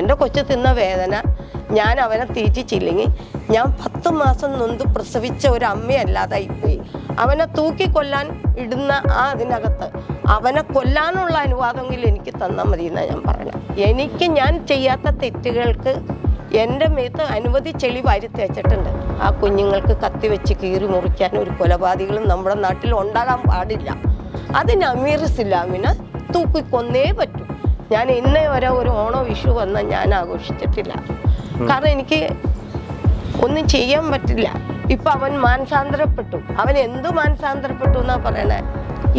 എന്റെ കൊച്ചു തിന്ന വേദന ഞാൻ അവനെ തീറ്റിച്ചില്ലെങ്കിൽ ഞാൻ പത്ത് മാസം നൊന്ത് പ്രസവിച്ച ഒരു അമ്മയല്ലാതായിപ്പോയി. അവനെ തൂക്കിക്കൊല്ലാൻ ഇടുന്ന ആ അതിനകത്ത് അവനെ കൊല്ലാനുള്ള അനുവാദമെങ്കിലും എനിക്ക് തന്നാൽ മതി എന്നാണ് ഞാൻ പറയണം എനിക്ക് ഞാൻ ചെയ്യാത്ത തെറ്റുകൾക്ക് എന്റെ മേത്ത് അനവധി ചെളി വാരി തേച്ചിട്ടുണ്ട് ആ കുഞ്ഞുങ്ങൾക്ക് കത്തി വെച്ച് കീറി മുറിക്കാൻ ഒരു കൊലപാതകളും നമ്മുടെ നാട്ടിൽ ഉണ്ടാകാൻ പാടില്ല. അതിന് അമീർ ഇസ്ലാമിനെ തൂക്കിക്കൊന്നേ പറ്റൂ. ഞാൻ ഇന്നേ വരെ ഒരു ഓണോ വിഷു വന്ന ഞാൻ ആഘോഷിച്ചിട്ടില്ല. കാരണം എനിക്ക് ഒന്നും ചെയ്യാൻ പറ്റില്ല. ഇപ്പൊ അവൻ മാനസാന്തരപ്പെട്ടു. അവൻ എന്തു മാനസാന്തരപ്പെട്ടു എന്നാ പറയണേ?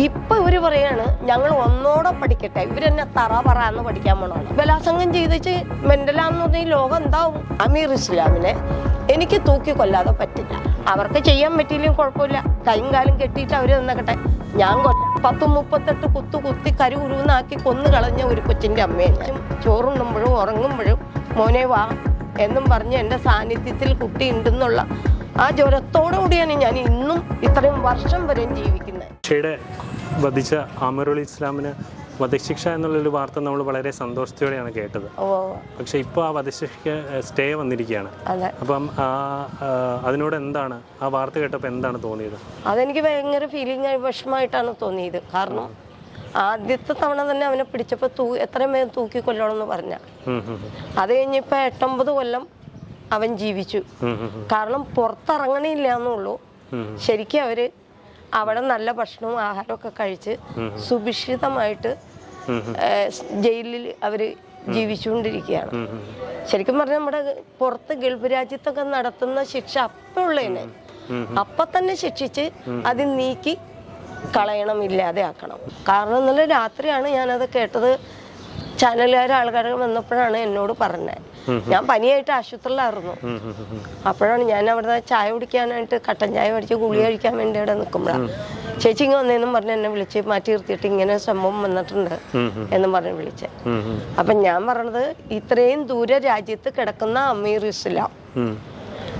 ഇപ്പൊ ഇവർ പറയാണ് ഞങ്ങൾ ഒന്നോടെ പഠിക്കട്ടെ. ഇവരെന്നെ തറ പറ എന്ന് പഠിക്കാൻ പോണാണ് ബലാസംഗം ചെയ്തിച്ച് മെന്റലാന്ന് പറഞ്ഞ ഈ ലോകം എന്താവും? അമീർ ഇസ്ലാമിനെ എനിക്ക് തൂക്കി കൊല്ലാതെ പറ്റില്ല. അവർക്ക് ചെയ്യാൻ പറ്റിയില്ലെങ്കിൽ കുഴപ്പമില്ല. കൈയും കാലും കെട്ടിയിട്ട് അവർ നിന്നക്കട്ടെ. ഞാൻ കൊല്ലാം. പത്ത് മുപ്പത്തെട്ട് കുത്തു കുത്തി കരു ഉരുവെന്നാക്കി കൊന്നു കളഞ്ഞ ഒരു കൊച്ചിന്റെ അമ്മയെ ചോറുണ്ണുമ്പോഴും ഉറങ്ങുമ്പോഴും മോനെ വാ എന്നും പറഞ്ഞ് എന്റെ സാന്നിധ്യത്തിൽ കുട്ടി ഉണ്ടെന്നുള്ള ആ ജ്വരത്തോടുകൂടിയാണ് ഞാൻ ഇന്നും ഇത്രയും വർഷം വരെയും ജീവിക്കുന്നത്. ഷയുടെ വധിച്ച അമറുൽ ഇസ്ലാമിന് വധശിക്ഷ എന്നുള്ളൊരു വാർത്ത നമ്മൾ വളരെ സന്തോഷത്തോടെയാണ് കേട്ടത്. പക്ഷെ ഇപ്പോൾ ആ വധശിക്ഷ സ്റ്റേ വന്നിരിക്കുകയാണ്. അപ്പം അതിനോട് എന്താണ്? ആ വാർത്ത കേട്ടപ്പോൾ എന്താണ് തോന്നിയത്? അതെനിക്ക് ഭയങ്കര ഫീലിംഗ് വിഷമമായിട്ടാണ് തോന്നിയത്. കാരണം ആദ്യത്തെ തവണ തന്നെ അവനെ പിടിച്ചപ്പോൾ തൂ എത്രയും വേഗം തൂക്കി കൊല്ലണമെന്ന് പറഞ്ഞ. അത് കഴിഞ്ഞപ്പോൾ എട്ടൊമ്പത് കൊല്ലം അവൻ ജീവിച്ചു. കാരണം പുറത്തിറങ്ങണില്ല എന്നുള്ളൂ. ശരിക്കും അവർ അവിടെ നല്ല ഭക്ഷണവും ആഹാരമൊക്കെ കഴിച്ച് സുഭിക്ഷിതമായിട്ട്. ജയിലിൽ അവർ ജീവിച്ചുകൊണ്ടിരിക്കുകയാണ്. ശരിക്കും പറഞ്ഞാൽ നമ്മുടെ പുറത്ത് ഗൾഫ് രാജ്യത്തൊക്കെ നടത്തുന്ന ശിക്ഷ അപ്പുള്ളതിനെ ഉം, അപ്പൊ തന്നെ ശിക്ഷിച്ച് അത് നീക്കി കളയണം ഇല്ലാതെ ആക്കണം കാരണം ഇന്നലെ രാത്രിയാണ് ഞാനത് കേട്ടത്. ചാനലുകാർ ആൾക്കാർ വന്നപ്പോഴാണ് എന്നോട് പറഞ്ഞത്. ഞാൻ പനിയായിട്ട് ആശുപത്രിയിലായിരുന്നു. അപ്പോഴാണ് ഞാൻ അവിടെ ചായ കുടിക്കാനായിട്ട് കട്ടൻ ചായ മേടിച്ച് ഗുളി കഴിക്കാൻ വേണ്ടി അവിടെ നിൽക്കുമ്പോഴാണ് ചേച്ചി ഇങ്ങനെ വന്നേന്നും പറഞ്ഞ് എന്നെ വിളിച്ച് മാറ്റി നിർത്തിയിട്ട് ഇങ്ങനെ സംഭവം വന്നിട്ടുണ്ട്. എന്നും പറഞ്ഞ് വിളിച്ചത്. അപ്പം ഞാൻ പറഞ്ഞത് ഇത്രയും ദൂരെ രാജ്യത്ത് കിടക്കുന്ന അമീർ ഇസ്ലാം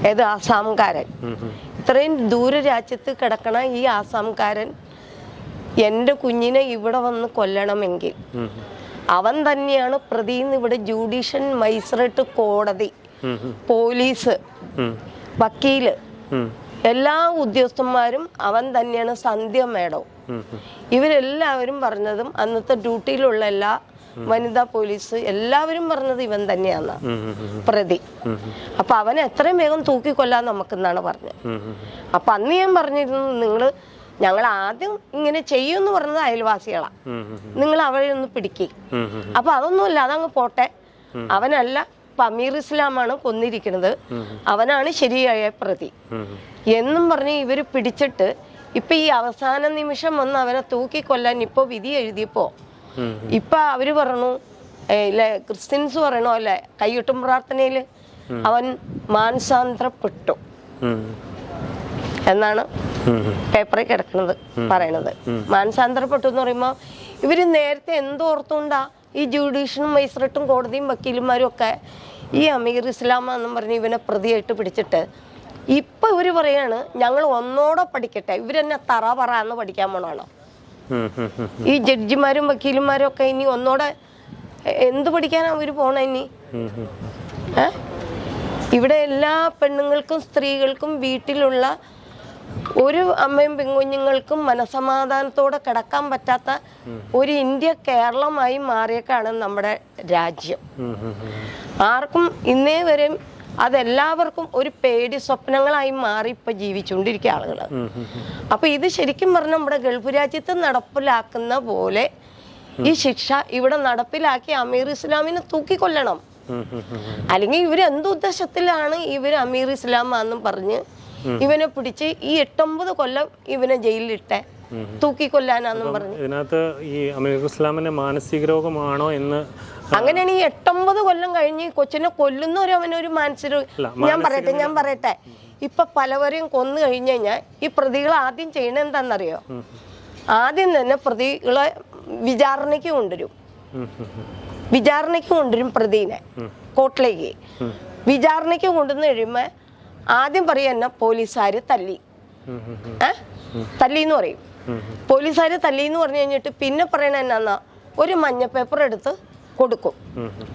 ഏത് ആസാംകാരൻ. ഇത്രയും ദൂരെ രാജ്യത്ത് കിടക്കണ ഈ ആസാംകാരൻ എന്റെ കുഞ്ഞിനെ ഇവിടെ വന്ന് കൊല്ലണമെങ്കിൽ അവൻ തന്നെയാണ് പ്രതിന്ന് ഇവിടെ ജുഡീഷ്യൻ മജിസ്ട്രേറ്റ് കോടതി. പോലീസ്. വക്കീൽ എല്ലാ ഉദ്യോഗസ്ഥന്മാരും അവൻ തന്നെയാണ് സന്ധ്യ മേഡം. ഇവരെല്ലാവരും പറഞ്ഞതും അന്നത്തെ ഡ്യൂട്ടിയിലുള്ള എല്ലാ വനിതാ പോലീസ് എല്ലാവരും പറഞ്ഞത് ഇവൻ തന്നെയാണ്. പ്രതി അപ്പൊ അവൻ എത്രയും വേഗം തൂക്കിക്കൊല്ലാൻ നമുക്കെന്നാണ് പറഞ്ഞത്. അപ്പൊ അന്ന് ഞാൻ പറഞ്ഞിരുന്നു നിങ്ങൾ ഞങ്ങൾ ആദ്യം ഇങ്ങനെ ചെയ്യുമെന്ന് പറഞ്ഞത് അയൽവാസികളാ ഉം, ഉം. നിങ്ങൾ അവരെ ഒന്ന് പിടിക്കി. അപ്പൊ അതൊന്നുമില്ല അതങ്ങ് പോട്ടെ അവനല്ല പമീർ ഇസ്ലാമാണ് കൊന്നിരിക്കുന്നത് അവനാണ് ശരിയായ പ്രതി. എന്നും പറഞ്ഞ് ഇവർ പിടിച്ചിട്ട് ഇപ്പൊ ഈ അവസാന നിമിഷം വന്ന് അവനെ തൂക്കിക്കൊല്ലാൻ ഇപ്പൊ വിധി എഴുതിയപ്പോ. ഇപ്പൊ അവർ പറഞ്ഞു ക്രിസ്ത്യൻസ് പറയണോ അല്ലെ കൈയിട്ടും പ്രാർത്ഥനയിൽ അവൻ മാനസാന്തരപ്പെട്ടു. എന്നാണ്. പേപ്പറിൽ കിടക്കുന്നത് പറയണത് മാനസാന്തരപ്പെട്ടു എന്ന് പറയുമ്പോൾ ഇവർ നേരത്തെ എന്തോർത്തുകൊണ്ടാ ഈ ജുഡീഷ്യനും മജിസ്ട്രേറ്റും കോടതിയും വക്കീലുമാരും ഒക്കെ ഈ അമീർ ഇസ്ലാമ എന്നും പറഞ്ഞ് ഇവനെ പ്രതിയായിട്ട് പിടിച്ചിട്ട് ഇപ്പൊ ഇവർ പറയാണ് ഞങ്ങൾ ഒന്നോടെ പഠിക്കട്ടെ ഇവരെന്നെ തറ പറ എന്ന് പഠിക്കാൻ പോണാണോ. ഈ ജഡ്ജിമാരും വക്കീലുമാരും ഒക്കെ ഇനി ഒന്നോടെ എന്ത് പഠിക്കാനാ അവർ പോണ ഇനി? ഇവിടെ എല്ലാ പെണ്ണുങ്ങൾക്കും സ്ത്രീകൾക്കും വീട്ടിലുള്ള ഒരു അമ്മയും പെൺകുഞ്ഞുങ്ങൾക്കും മനസമാധാനത്തോടെ കിടക്കാൻ പറ്റാത്ത ഒരു ഇന്ത്യ കേരളമായി മാറിയേക്കാണ് നമ്മുടെ രാജ്യം. ആർക്കും ഇന്നേ വരെയും അതെല്ലാവർക്കും ഒരു പേടി സ്വപ്നങ്ങളായി മാറി ഇപ്പൊ ജീവിച്ചുകൊണ്ടിരിക്കുക ആളുകൾ. അപ്പൊ ഇത് ശരിക്കും പറഞ്ഞ നമ്മുടെ ഗൾഫ് രാജ്യത്ത് നടപ്പിലാക്കുന്ന പോലെ ഈ ശിക്ഷ ഇവിടെ നടപ്പിലാക്കി അമീർ ഇസ്ലാമിനെ തൂക്കിക്കൊല്ലണം. അല്ലെങ്കിൽ ഇവരെന്തുദ്ദേശത്തിലാണ് ഉദ്ദേശത്തിലാണ് ഇവർ അമീർ ഇസ്ലാം ആണെന്നും പറഞ്ഞ് ഇവനെ പിടിച്ച് ഈ എട്ടൊമ്പത് കൊല്ലം ഇവനെ ജയിലിലിട്ടെ. തൂക്കിക്കൊല്ലാനാന്നും പറഞ്ഞു. ഇതിനകത്ത് ഈ ഇസ്ലാമിന്റെ മാനസിക രോഗമാണോ എന്ന് അങ്ങനെയാണ് ഈ എട്ടൊമ്പത് കൊല്ലം കഴിഞ്ഞ് ഈ കൊച്ചിനെ കൊല്ലുന്നവരും അവനൊരു മാനസിക ഞാൻ പറയട്ടെ ഞാൻ പറയട്ടെ. ഇപ്പൊ പലവരെയും കൊന്നു കഴിഞ്ഞു കഴിഞ്ഞാൽ ഈ പ്രതികൾ ആദ്യം ചെയ്യണത് എന്താണെന്നറിയോ ആദ്യം തന്നെ പ്രതികളെ വിചാരണയ്ക്ക് കൊണ്ടുവരും. വിചാരണയ്ക്ക് കൊണ്ടുവരും പ്രതിനെ കോർട്ടിലേക്ക്. വിചാരണയ്ക്ക് കൊണ്ടുവന്ന് കഴിയുമ്പോൾ ആദ്യം പറയും എന്നെ പോലീസുകാർ തല്ലി. ഏ? തല്ലി എന്ന് പറയും. പോലീസുകാര് തല്ലി എന്ന് പറഞ്ഞു കഴിഞ്ഞിട്ട് പിന്നെ പറയണ എന്നാന്നാ? ഒരു മഞ്ഞ പേപ്പർ എടുത്ത് കൊടുക്കും.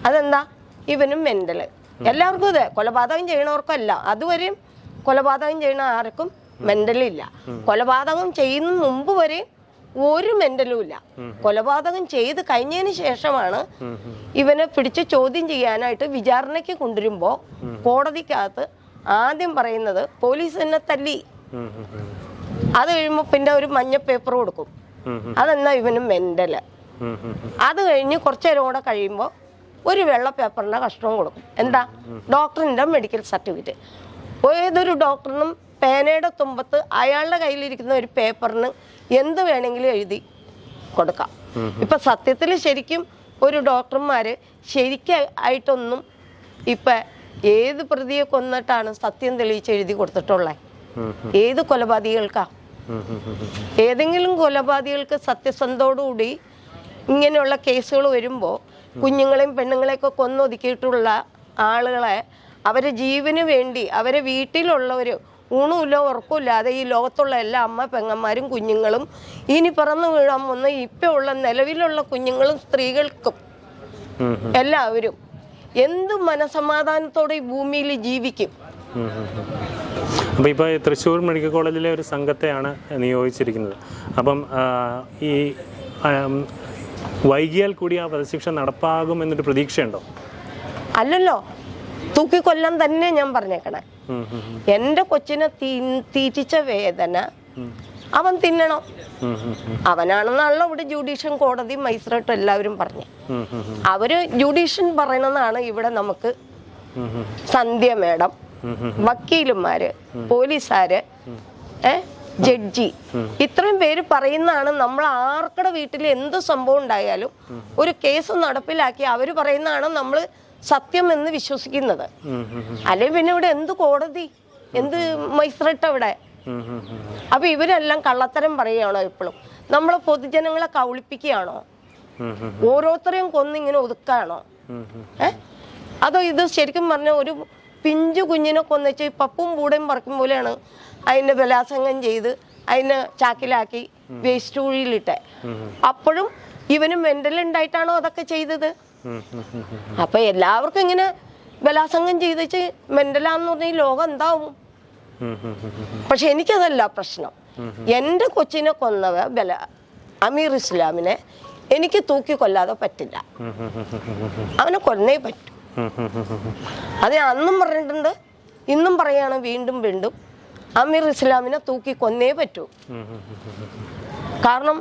അതെന്താ? ഇവനും മെന്റൽ എല്ലാവർക്കും ഇതെ. കൊലപാതകം ചെയ്യണവർക്കല്ല. അതുവരെയും കൊലപാതകം ചെയ്യണ ആർക്കും മെന്റലില്ല കൊലപാതകം ചെയ്യുന്ന മുമ്പ് വരെ ഒരു മെന്റലും ഇല്ല. കൊലപാതകം ചെയ്ത് കഴിഞ്ഞതിന് ശേഷമാണ് ഇവനെ പിടിച്ച് ചോദ്യം ചെയ്യാനായിട്ട് വിചാരണയ്ക്ക് കൊണ്ടുവരുമ്പോൾ കോടതിക്കകത്ത് ആദ്യം പറയുന്നത് പോലീസ് എന്നെ തല്ലി. അത് കഴിയുമ്പോൾ പിന്നെ ഒരു മഞ്ഞ പേപ്പർ കൊടുക്കും. അതെന്നാ ഇവന് മെന്റൽ. അത് കഴിഞ്ഞ് കുറച്ചു നേരം കൂടെ കഴിയുമ്പോൾ ഒരു വെള്ള പേപ്പറിന്റെ കഷ്ണവും കൊടുക്കും. എന്താ? ഡോക്ടറിന്റെ മെഡിക്കൽ സർട്ടിഫിക്കറ്റ്. ഏതൊരു ഡോക്ടറിനും പേനയുടെ തുമ്പത്ത് അയാളുടെ കയ്യിലിരിക്കുന്ന ഒരു പേപ്പറിന് എന്ത് വേണമെങ്കിലും എഴുതി കൊടുക്കാം. ഇപ്പൊ സത്യത്തിൽ ശരിക്കും ഒരു ഡോക്ടർമാര് ശരിക്കായിട്ടൊന്നും ഇപ്പൊ ഏത് പ്രതിയെ കൊന്നിട്ടാണ് സത്യം തെളിയിച്ച് എഴുതി കൊടുത്തിട്ടുള്ളത് ഏത് കൊലപാതകൾക്കാ. ഏതെങ്കിലും കൊലപാതകൾക്ക് സത്യസന്ധോടുകൂടി ഇങ്ങനെയുള്ള കേസുകൾ വരുമ്പോൾ കുഞ്ഞുങ്ങളെയും പെണ്ണുങ്ങളെയൊക്കെ കൊന്നൊതുക്കിയിട്ടുള്ള ആളുകളെ അവരെ ജീവന് വേണ്ടി അവരെ വീട്ടിലുള്ളവർ ഊണുമില്ല ഉറക്കമില്ലാതെ ഈ ലോകത്തുള്ള എല്ലാ അമ്മ പെങ്ങന്മാരും കുഞ്ഞുങ്ങളും ഇനി പിറന്നു വീഴാൻ വന്ന ഇപ്പോൾ ഉള്ള നിലവിലുള്ള കുഞ്ഞുങ്ങളും സ്ത്രീകൾക്കും. എല്ലാവരും എന്ത് മനസമാധാനത്തോടെ ഈ ഭൂമിയിൽ ജീവിക്കും? അപ്പം. അപ്പോൾ ഇപ്പോൾ തൃശ്ശൂർ മെഡിക്കൽ കോളേജിലെ ഒരു സംഘത്തെയാണ് നിയോഗിച്ചിരിക്കുന്നത് അപ്പം ഈ വൈകിയാൽ കൂടി ആ വധശിക്ഷ നടപ്പാകും എന്നൊരു പ്രതീക്ഷയുണ്ടോ? അല്ലല്ലോ. തൂക്കിക്കൊല്ലാൻ തന്നെ ഞാൻ പറഞ്ഞേക്കണേ. എന്റെ കൊച്ചിനെ തീറ്റിച്ച വേദന അവൻ തിന്നണം. അവനാണെന്നാണല്ലോ ഇവിടെ ജുഡീഷ്യൻ കോടതി മജിസ്ട്രേറ്റ് എല്ലാവരും പറഞ്ഞു. അവർ ജുഡീഷ്യൻ പറയണമെന്നാണ് ഇവിടെ നമുക്ക്. സന്ധ്യ മേഡം. വക്കീലുമാര് പോലീസുകാര് ഏ ജഡ്ജി ഇത്രയും പേര് പറയുന്നതാണ് നമ്മൾ ആർക്കടെ വീട്ടിൽ എന്ത് സംഭവം ഉണ്ടായാലും ഒരു കേസ് നടപ്പിലാക്കി അവർ പറയുന്നതാണ് നമ്മൾ സത്യം എന്ന് വിശ്വസിക്കുന്നത്. അല്ലെങ്കിൽ പിന്നെ ഇവിടെ എന്ത് കോടതി എന്ത് മജിസ്ട്രേറ്റ് അവിടെ. അപ്പൊ ഇവരെല്ലാം കള്ളത്തരം പറയുകയാണോ ഇപ്പോഴും നമ്മളെ പൊതുജനങ്ങളെ കൗളിപ്പിക്കുകയാണോ. ഓരോരുത്തരെയും കൊന്നിങ്ങനെ ഒതുക്കാണോ ഉം, ഉം. ഏ അതോ ഇത് ശരിക്കും പറഞ്ഞ ഒരു പിഞ്ചു കുഞ്ഞിനെ കൊന്നിച്ച് പപ്പും പൂടയും പറക്കും പോലെയാണ് അതിന്റെ ബലാസംഗം ചെയ്ത് അതിനെ ചാക്കിലാക്കി വേസ്റ്റ് കുഴിയിലിട്ടെ അപ്പോഴും ഇവന് മെന്റൽ ഉണ്ടായിട്ടാണോ അതൊക്കെ ചെയ്തത്. അപ്പൊ എല്ലാവർക്കും ഇങ്ങനെ ബലാസംഗം ചെയ്തിച്ച് മെന്റലാന്ന് പറഞ്ഞ ലോകം എന്താവും. പക്ഷെ എനിക്കതല്ല പ്രശ്നം എന്റെ കൊച്ചിനെ കൊന്നവ ബല അമീർ ഇസ്ലാമിനെ എനിക്ക് തൂക്കി കൊല്ലാതെ പറ്റില്ല. അവനെ കൊന്നേ പറ്റൂ. അത് അന്നും പറഞ്ഞിട്ടുണ്ട് ഇന്നും പറയാണ് വീണ്ടും വീണ്ടും അമീർ ഇസ്ലാമിനെ തൂക്കി കൊന്നേ പറ്റൂ. കാരണം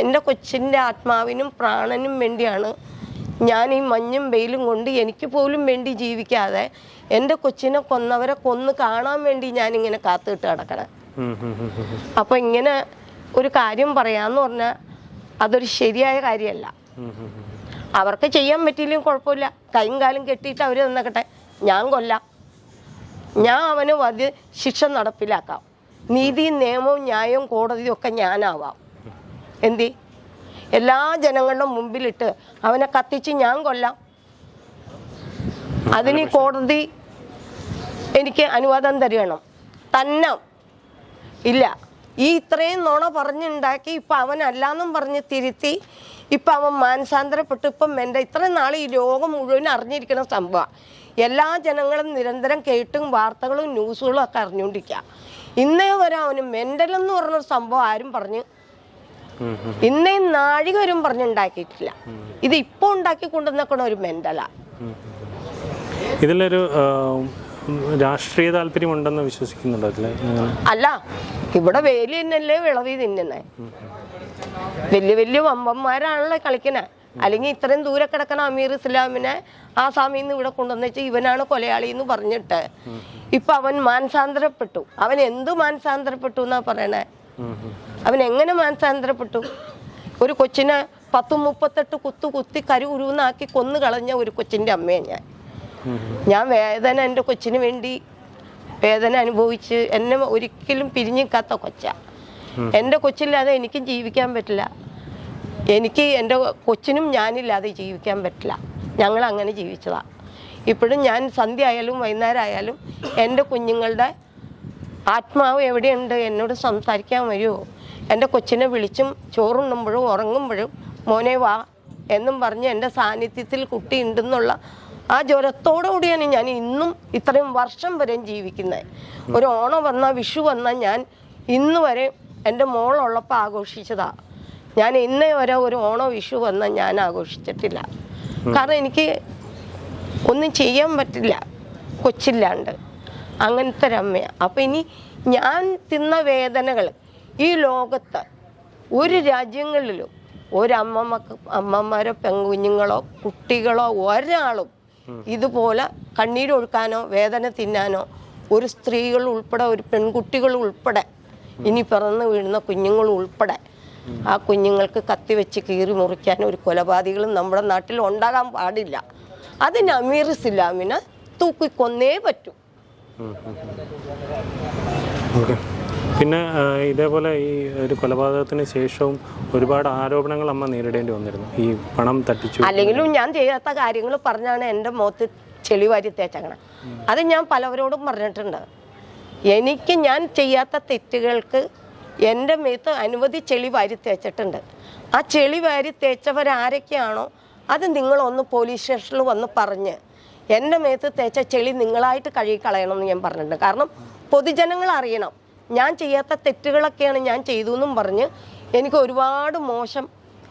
എന്റെ കൊച്ചിന്റെ ആത്മാവിനും പ്രാണനും വേണ്ടിയാണ് ഞാൻ ഈ മഞ്ഞും വെയിലും കൊണ്ട് എനിക്ക് പോലും വേണ്ടി ജീവിക്കാതെ എന്റെ കൊച്ചിനെ കൊന്നവരെ കൊന്ന് കാണാൻ വേണ്ടി ഞാനിങ്ങനെ കാത്തിട്ട് കിടക്കണേ. അപ്പോൾ ഇങ്ങനെ ഒരു കാര്യം പറയാന്ന് പറഞ്ഞാൽ അതൊരു ശരിയായ കാര്യമല്ല. അവർക്ക് ചെയ്യാൻ പറ്റിയില്ലെങ്കിൽ കുഴപ്പമില്ല. കൈയും കാലും കെട്ടിയിട്ട് അവർ നിന്നക്കട്ടെ. ഞാൻ കൊല്ലാം. ഞാൻ അവന് വധ ശിക്ഷ നടപ്പിലാക്കാം. നീതിയും നിയമവും ന്യായവും കോടതിയും ഒക്കെ ഞാനാവാം. എന്തി? എല്ലാ ജനങ്ങളുടെ മുമ്പിലിട്ട് അവനെ കത്തിച്ച് ഞാൻ കൊല്ലാം. അതിന് കോടതി എനിക്ക് അനുവാദം തരണം. തന്നെ. ഇല്ല. ഈ ഇത്രയും നുണ പറഞ്ഞുണ്ടാക്കി ഇപ്പൊ അവനല്ലാന്നും പറഞ്ഞ് തിരുത്തി ഇപ്പൊ അവൻ മാനസാന്തരപ്പെട്ട്. ഇപ്പം എന്റെ ഇത്രയും നാൾ ഈ ലോകം മുഴുവൻ അറിഞ്ഞിരിക്കുന്ന സംഭവം. എല്ലാ ജനങ്ങളും നിരന്തരം കേട്ടും വാർത്തകളും ന്യൂസുകളും ഒക്കെ അറിഞ്ഞുകൊണ്ടിരിക്കുക ഇന്നേ വരെ അവന് മെന്റലെന്ന് പറഞ്ഞൊരു സംഭവം ആരും പറഞ്ഞ്. ഇന്നേ നാഴിക വരും പറഞ്ഞുണ്ടാക്കിയിട്ടില്ല. ഇത് ഇപ്പോൾ ഉണ്ടാക്കി കൊണ്ടുവന്നേക്കണ ഒരു മെന്റല. ഇതിലൊരു രാഷ്ട്രീയ താല്പര്യം ഉണ്ടെന്ന് വിശ്വസിക്കുന്നുണ്ടോ അല്ല ഇവിടെ വേലി തന്നെയല്ലേ വിളവി തിന്നുന്നേ. വലിയ വലിയ വമ്പന്മാരാണല്ലോ കളിക്കണേ. അല്ലെങ്കിൽ ഇത്രയും ദൂരെ കിടക്കണ അമീർ ഇസ്ലാമിനെ ആ സ്വാമിയിൽ നിന്ന് ഇവിടെ കൊണ്ടുവന്നിട്ട് ഇവനാണ് കൊലയാളി എന്ന് പറഞ്ഞിട്ട് ഇപ്പൊ അവൻ മാനസാന്തരപ്പെട്ടു. അവൻ എന്ത് മാനസാന്തരപ്പെട്ടു എന്നാ പറയണേ? അവൻ എങ്ങനെ മാനസാന്തരപ്പെട്ടു? ഒരു കൊച്ചിനെ പത്ത് മുപ്പത്തെട്ട് കുത്തു കുത്തി കരു ഉരുന്നാക്കി കൊന്നു കളഞ്ഞ ഒരു കൊച്ചിന്റെ അമ്മയാണ് ഞാൻ. ഞാൻ വേദന എന്റെ കൊച്ചിന് വേണ്ടി വേദന അനുഭവിച്ച് എന്നെ ഒരിക്കലും പിരിഞ്ഞിക്കാത്ത കൊച്ച. എന്റെ കൊച്ചില്ലാതെ എനിക്കും ജീവിക്കാൻ പറ്റില്ല. എനിക്ക് എന്റെ കൊച്ചിനും ഞാനില്ലാതെ ജീവിക്കാൻ പറ്റില്ല. ഞങ്ങൾ അങ്ങനെ ജീവിച്ചതാണ് ഇപ്പോഴും ഞാൻ സന്ധ്യ ആയാലും വൈകുന്നേരം ആയാലും എന്റെ കുഞ്ഞുങ്ങളുടെ ആത്മാവ് എവിടെയുണ്ട്? എന്നോട് സംസാരിക്കാൻ വരുമോ എന്റെ കൊച്ചിനെ വിളിച്ചും ചോറുണ്ണുമ്പോഴും ഉറങ്ങുമ്പോഴും മോനെ വാ എന്നും പറഞ്ഞ് എന്റെ സാന്നിധ്യത്തിൽ കുട്ടി ഉണ്ടെന്നുള്ള ആ ജ്വരത്തോടു കൂടിയാണ് ഞാൻ ഇന്നും ഇത്രയും വർഷം വരെയും ജീവിക്കുന്നത്. ഒരു ഓണം വന്ന വിഷു വന്ന ഞാൻ ഇന്ന് വരെ എന്റെ മോളുള്ളപ്പോൾ ആഘോഷിച്ചതാ. ഞാൻ ഇന്നേ വരെ ഒരു ഓണോ വിഷു വന്ന ഞാൻ ആഘോഷിച്ചിട്ടില്ല. കാരണം എനിക്ക് ഒന്നും ചെയ്യാൻ പറ്റില്ല. കൊച്ചില്ലാണ്ട്. അങ്ങനത്തെ ഒരു അപ്പം ഇനി ഞാൻ തിന്ന വേദനകൾ ഈ ലോകത്ത് ഒരു രാജ്യങ്ങളിലും ഒരമ്മമ്മക്ക് അമ്മമാരോ പെൺകുഞ്ഞുങ്ങളോ കുട്ടികളോ ഒരാളും ഇതുപോലെ കണ്ണീരൊഴുക്കാനോ വേദന തിന്നാനോ ഒരു സ്ത്രീകൾ ഉൾപ്പെടെ ഒരു പെൺകുട്ടികൾ ഉൾപ്പെടെ ഇനി പിറന്നു വീഴുന്ന കുഞ്ഞുങ്ങൾ ഉൾപ്പെടെ ആ കുഞ്ഞുങ്ങൾക്ക് കത്തി കത്തിവെച്ച് കീറി മുറിക്കാൻ ഒരു കൊലപാതകളും നമ്മുടെ നാട്ടിൽ ഉണ്ടാകാൻ പാടില്ല. അതിന് അമീർ ഇസ്ലാമിനെ തൂക്കിക്കൊന്നേ പറ്റൂ. പിന്നെ ഇതേപോലെ ഈ ഒരു കൊലപാതകത്തിന് ശേഷവും ഒരുപാട് ആരോപണങ്ങൾ അമ്മ നേരിടേണ്ടി വന്നിരുന്നു. ഈ പണം തട്ടിച്ചു. അല്ലെങ്കിലും ഞാൻ ചെയ്യാത്ത കാര്യങ്ങൾ പറഞ്ഞാണ് എന്റെ മുഖത്ത് ചെളി വാരി തേച്ചങ്ങനെ അത് ഞാൻ പലവരോടും പറഞ്ഞിട്ടുണ്ട്. എനിക്ക് ഞാൻ ചെയ്യാത്ത തെറ്റുകൾക്ക് എന്റെ മേത്ത് അനവധി ചെളി വാരി തേച്ചിട്ടുണ്ട്. ആ ചെളി വാരി തേച്ചവരാരൊക്കെയാണോ? അത് നിങ്ങളൊന്ന് പോലീസ് സ്റ്റേഷനിൽ വന്ന് പറഞ്ഞ് എന്റെ മേത്ത് തേച്ച ചെളി നിങ്ങളായിട്ട് കഴുകി കളയണമെന്ന് ഞാൻ പറഞ്ഞിട്ടുണ്ട്. കാരണം പൊതുജനങ്ങൾ അറിയണം. ഞാൻ ചെയ്യാത്ത തെറ്റുകളൊക്കെയാണ് ഞാൻ ചെയ്തു എന്നും പറഞ്ഞ് എനിക്ക് ഒരുപാട് മോശം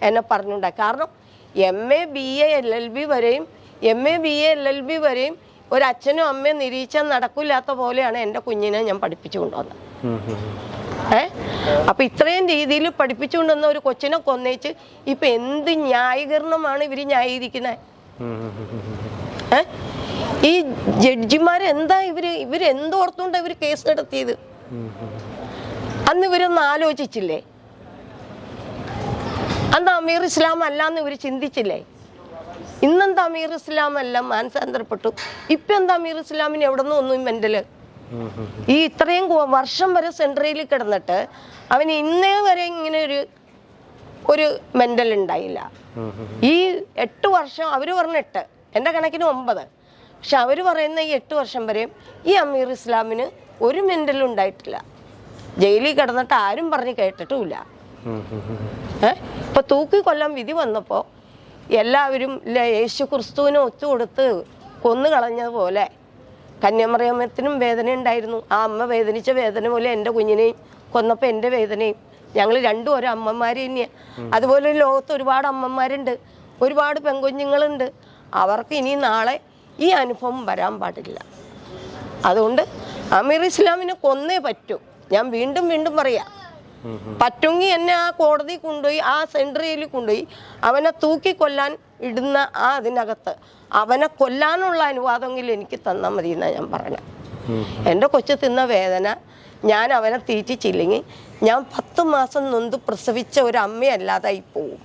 എന്നെ പറഞ്ഞിട്ടുണ്ടായി കാരണം M A B A L L B വരെയും M A B A L L B വരെയും ഒരു അച്ഛനും അമ്മയും നിരീക്ഷണം നടക്കില്ലാത്ത പോലെയാണ് എന്റെ കുഞ്ഞിനെ ഞാൻ പഠിപ്പിച്ചു കൊണ്ടുവന്നത്. ഏ അപ്പൊ ഇത്രയും രീതിയിൽ പഠിപ്പിച്ചുകൊണ്ടുവന്ന ഒരു കൊച്ചിനെ കൊന്നേച്ച് ഇപ്പൊ എന്ത് ന്യായീകരണമാണ് ഇവർ ന്യായീകരിക്കുന്നത്. ഏ ഈ ജഡ്ജിമാരെന്താ ഇവർ എന്തോർത്തുകൊണ്ടാ ഇവർ കേസ് നടത്തിയത്. അന്ന് ഇവരൊന്നും ആലോചിച്ചില്ലേ അന്ന് അമീർ ഇസ്ലാം അല്ല എന്ന് ഇവർ ചിന്തിച്ചില്ലേ ഇന്നെന്താ അമീർ ഇസ്ലാം അല്ല മാനസാന്തരപ്പെട്ടു ഇപ്പൊ എന്താ അമീർ ഇസ്ലാമിന് എവിടെ നിന്ന് ഒന്നും മെന്റൽ. ഈ ഇത്രയും വർഷം വരെ സെൻട്രയിൽ കിടന്നിട്ട് അവന് ഇന്നേ വരെ ഇങ്ങനെ ഒരു ഒരു മെന്റൽ ഉണ്ടായില്ല. ഈ എട്ട് വർഷം അവർ പറഞ്ഞ എട്ട് എന്റെ കണക്കിന് ഒമ്പത് പക്ഷെ അവർ പറയുന്ന ഈ എട്ട് വർഷം വരെയും ഈ അമീർ ഇസ്ലാമിന് ഒരു മെന്റലും ഉണ്ടായിട്ടില്ല. ജയിലിൽ കിടന്നിട്ട് ആരും പറഞ്ഞ് കേട്ടിട്ടുമില്ല. ഏ? ഇപ്പൊ തൂക്കി കൊല്ലം വിധി വന്നപ്പോൾ എല്ലാവരും യേശു ക്രിസ്തുവിനെ ഒത്തുകൊടുത്ത് കൊന്നു കളഞ്ഞതുപോലെ കന്യാമറിയമ്മത്തിനും വേദന ഉണ്ടായിരുന്നു. ആ അമ്മ വേദനിച്ച വേദന പോലെ എന്റെ കുഞ്ഞിനെയും കൊന്നപ്പോൾ എന്റെ വേദനയും ഞങ്ങൾ രണ്ടും ഒരു അമ്മമാർ തന്നെയാണ് അതുപോലെ ലോകത്ത് ഒരുപാട് അമ്മമാരുണ്ട്. ഒരുപാട് പെൺകുഞ്ഞുങ്ങളുണ്ട്. അവർക്ക് ഇനി നാളെ ഈ അനുഭവം വരാൻ പാടില്ല. അതുകൊണ്ട് അമീർ ഇസ്ലാമിനെ കൊന്നേ പറ്റൂ ഞാൻ വീണ്ടും വീണ്ടും പറയാം പറ്റുങ്ങി. എന്നെ ആ കോടതി കൊണ്ടുപോയി ആ സെൻട്രിയിൽ കൊണ്ടുപോയി അവനെ തൂക്കി കൊല്ലാൻ ഇടുന്ന ആ അതിനകത്ത് അവനെ കൊല്ലാനുള്ള അനുവാദമെങ്കിലും എനിക്ക് തന്നാൽ മതി എന്നാണ് ഞാൻ പറഞ്ഞത് ഉം. എന്റെ കൊച്ചു തിന്ന വേദന ഞാൻ അവനെ തീറ്റിച്ചില്ലെങ്കിൽ ഞാൻ പത്ത് മാസം നൊന്ത് പ്രസവിച്ച ഒരു അമ്മയല്ലാതായി പോവും